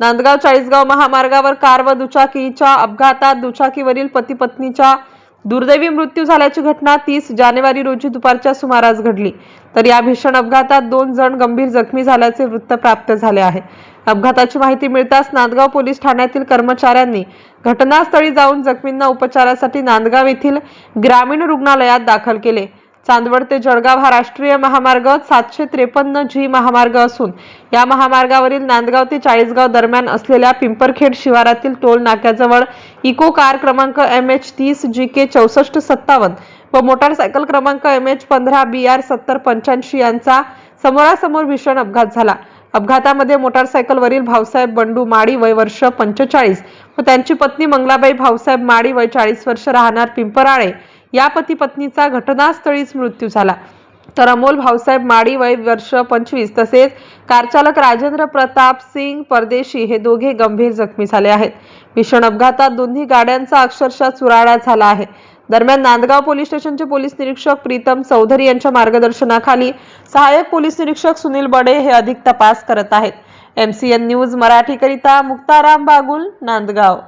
नांदगाव चाळीसगाव महामार्गावर कार व दुचाकीच्या अपघातात दुचाकीवरील पती पत्नीच्या दुर्दैवी मृत्यू झाल्याची घटना तीस जानेवारी रोजी दुपारच्या सुमारास घडली. तर या भीषण अपघातात दोन जण गंभीर जखमी झाल्याचे वृत्त प्राप्त झाले आहे. अपघाताची माहिती मिळताच नांदगाव पोलीस ठाण्यातील कर्मचाऱ्यांनी घटनास्थळी जाऊन जखमींना उपचारासाठी नांदगाव येथील ग्रामीण रुग्णालयात दाखल केले. चांदवड ते जळगाव हा राष्ट्रीय महामार्ग सातशे त्रेपन्न जी महामार्ग असून या महामार्गावरील नांदगाव ते चाळीसगाव दरम्यान असलेल्या पिंपरखेड शिवारातील टोल नाक्याजवळ इको कार क्रमांक एम एच तीस जी के चौसष्ट सत्तावन्न व मोटारसायकल क्रमांक एम एच पंधरा बी आर सत्तर पंच्याऐंशी यांचा समोरासमोर भीषण अपघात झाला. अपघातामध्ये मोटारसायकलवरील भाऊसाहेब बंडू माडी वय वर्ष पंचेचाळीस व त्यांची पत्नी मंगलाबाई भाऊसाहेब माडी वय चाळीस वर्ष राहणार पिंपराळे या पती पत्नीचा घटनास्थळीच मृत्यू झाला. तर अमोल भाऊसाहेब माडी वय वर्ष पंचवीस तसेच कारचालक राजेंद्र प्रताप सिंग परदेशी हे दोघे गंभीर जखमी झाले आहेत. भीषण अपघातात दोन्ही गाड्यांचा अक्षरशः चुराडा झाला आहे. दरम्यान नांदगाव पोलीस स्टेशनचे पोलीस निरीक्षक प्रीतम चौधरी यांच्या मार्गदर्शनाखाली सहाय्यक पोलीस निरीक्षक सुनील बडे हे अधिक तपास करत आहेत. एमसीएन न्यूज मराठीकरिता मुक्ताराम बागुल नांदगाव.